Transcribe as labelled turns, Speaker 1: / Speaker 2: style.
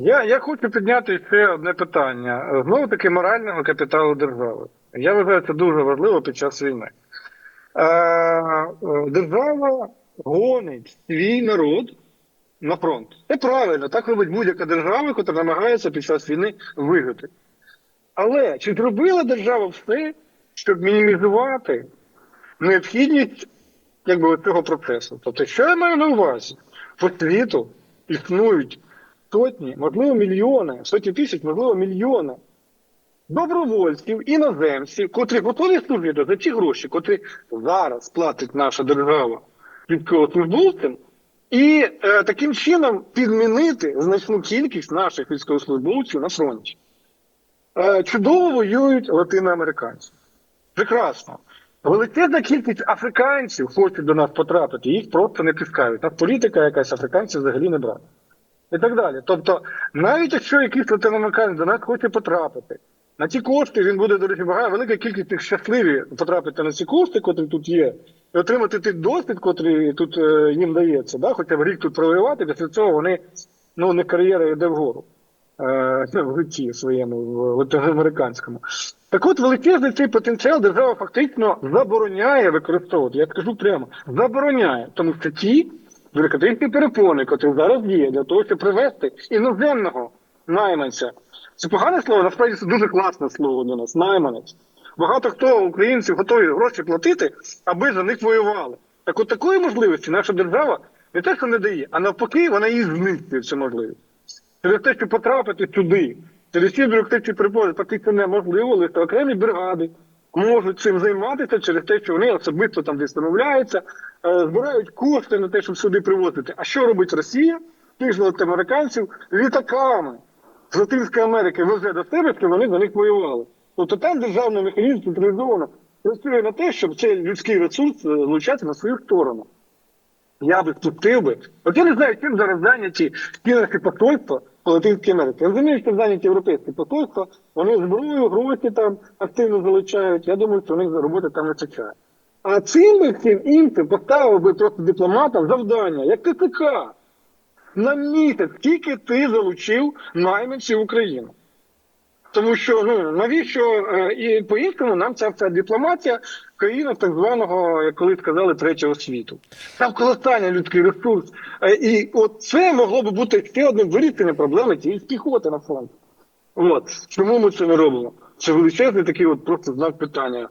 Speaker 1: Я, я хочу підняти ще одне питання. Знову таки морального капіталу держави. Я вважаю, це дуже важливо під час війни. Е, е, держава гонить свій народ на фронт. Це правильно, так робить будь-яка держава, яка намагається під час війни виграти. Але чи зробила держава все, щоб мінімізувати необхідність якби, цього процесу? Тобто, що я маю на увазі? По світу існують сотні, можливо, мільйони, сотні тисяч, можливо, мільйони добровольців, іноземців, котрі готові служити за ті гроші, котрі зараз платить наша держава військовослужбовцям, і е, таким чином підмінити значну кількість наших військовослужбовців на фронті. Е, чудово воюють латиноамериканці. Прекрасно. Величезна кількість африканців хочуть до нас потрапити, їх просто не пускають. Нас політика якась африканців взагалі не брати. І так далі. Тобто, навіть якщо якийсь латиноамериканець до нас хоче потрапити, на ці кошти він буде, до речі, багато, велика кількість тих щасливі потрапити на ці кошти, котрі тут є, і отримати той досвід, котрий тут е, їм дається, да? хоча б рік тут провоювати, після цього вони, ну, не кар'єра йде вгору е, в житті своєму, в латиноамериканському. Так от величезний цей потенціал держава фактично забороняє використовувати. Я скажу прямо, забороняє, тому що ті бюрократичні перепони, які зараз є, для того, щоб привести іноземного найманця. Це погане слово, насправді це дуже класне слово для нас, найманець. Багато хто українців готові гроші платити, аби за них воювали. Так от такої можливості наша держава не те, що не дає, а навпаки, вона її знищує цю можливість. Через те, щоб потрапити сюди, через ці бюрократичні перепони, фактично неможливо, лише окремі бригади можуть цим займатися через те, що вони особисто там десь домовляються, е, збирають кошти на те, щоб сюди привозити. А що робить Росія? Тих ж американців літаками з Латинської Америки везе до себе, щоб вони за них воювали. Тобто там державний механізм централізовано працює на те, щоб цей людський ресурс е, влучати на свою сторону. Я би спустив би. От я не знаю, чим зараз зайняті спільності посольства по Латинській Америці. Я розумію, що зайняті європейські посольства, вони зброю, гроші там активно залучають. Я думаю, що у них роботи там вистачає. А цим би всім іншим поставив би просто дипломатам завдання, як ТЦК, на місяць, скільки ти залучив найманців України. Тому що ну навіщо е, і по-іншому нам ця вся дипломатія країна так званого, як колись сказали, третього світу. Там колосальний людський ресурс. Е, І от це могло би бути ще одним вирішенням проблеми цієї піхоти на фронті. От чому ми це не робимо? Це величезний такий от просто знак питання.